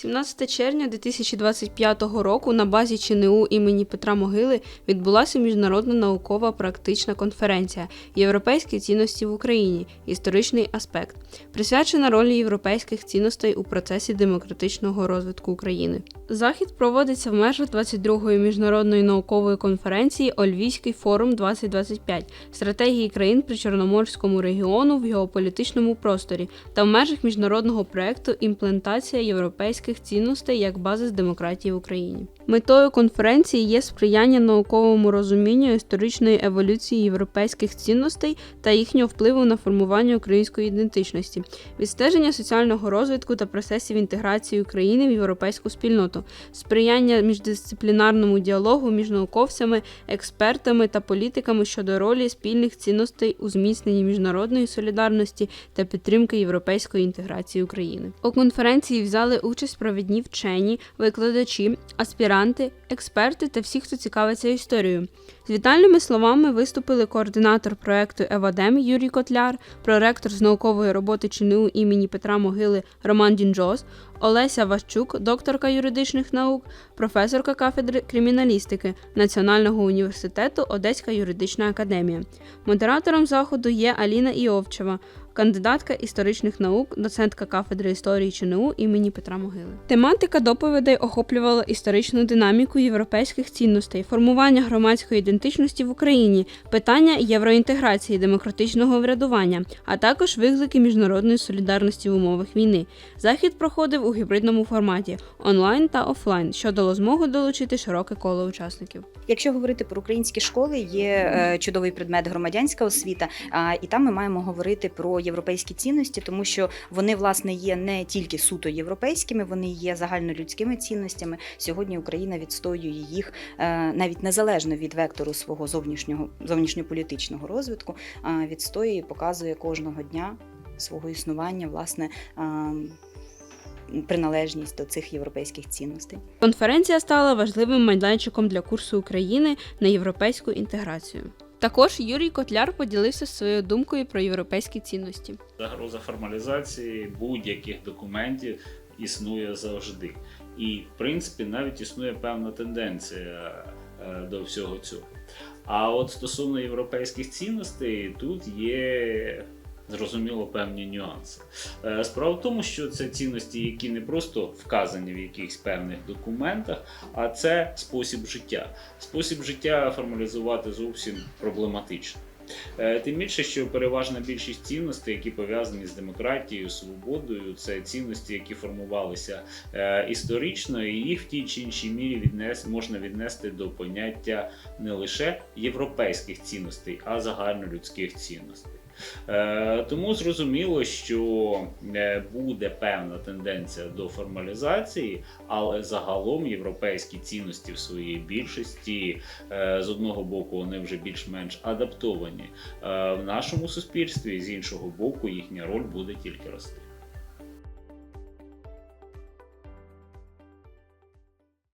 17 червня 2025 року на базі ЧНУ імені Петра Могили відбулася міжнародна наукова практична конференція Європейські цінності в Україні. Історичний аспект, присвячена ролі європейських цінностей у процесі демократичного розвитку України. Захід проводиться в межах 22-ї міжнародної наукової конференції Ольвійський форум 2025 стратегії країн при Чорноморському регіону в геополітичному просторі та в межах міжнародного проекту імплементація європейських цінностей як базис демократії в Україні. Метою конференції є сприяння науковому розумінню історичної еволюції європейських цінностей та їхнього впливу на формування української ідентичності, відстеження соціального розвитку та процесів інтеграції України в європейську спільноту, сприяння міждисциплінарному діалогу між науковцями, експертами та політиками щодо ролі спільних цінностей у зміцненні міжнародної солідарності та підтримки європейської інтеграції України. У конференції взяли участь провідні вчені, викладачі, аспіранти, експерти та всі, хто цікавиться історією. З вітальними словами виступили координатор проекту Евадем Юрій Котляр, проректор з наукової роботи ЧНУ імені Петра Могили Роман Дінджос, Олеся Ващук, докторка юридичних наук, професорка кафедри криміналістики Національного університету Одеська юридична академія. Модератором заходу є Аліна Іовчева, кандидатка історичних наук, доцентка кафедри історії ЧНУ імені Петра Могили. Тематика доповідей охоплювала історичну динаміку європейських цінностей, формування громадської ідентичності в Україні, питання євроінтеграції, демократичного врядування, а також виклики міжнародної солідарності в умовах війни. Захід проходив у гібридному форматі онлайн та офлайн, що дало змогу долучити широке коло учасників. Якщо говорити про українські школи, є е, чудовий предмет громадянська освіта, і там ми маємо говорити про європейські цінності, тому що вони власне є не тільки суто європейськими, вони є загальнолюдськими цінностями. Сьогодні Україна відстоює їх е, навіть незалежно від вектору свого зовнішнього зовнішньополітичного розвитку, відстоює і показує кожного дня свого існування, власне. Приналежність до цих європейських цінностей. Конференція стала важливим майданчиком для курсу України на європейську інтеграцію. Також Юрій Котляр поділився своєю думкою про європейські цінності. Загроза формалізації будь-яких документів існує завжди. І, в принципі, навіть існує певна тенденція е, до всього цього. А от стосовно європейських цінностей, тут є зрозуміло певні нюанси. Е, Справа в тому, що це цінності, які не просто вказані в якихось певних документах, а це спосіб життя. Спосіб життя формалізувати зовсім проблематично. Е, Тим більше, що переважна більшість цінностей, які пов'язані з демократією, свободою, це цінності, які формувалися е, історично, і їх в тій чи іншій мірі віднес, можна віднести до поняття не лише європейських цінностей, а загальнолюдських цінностей. Е, Тому зрозуміло, що е, буде певна тенденція до формалізації, але загалом європейські цінності в своїй більшості е, з одного боку вони вже більш-менш адаптовані в нашому суспільстві, з іншого боку, їхня роль буде тільки рости.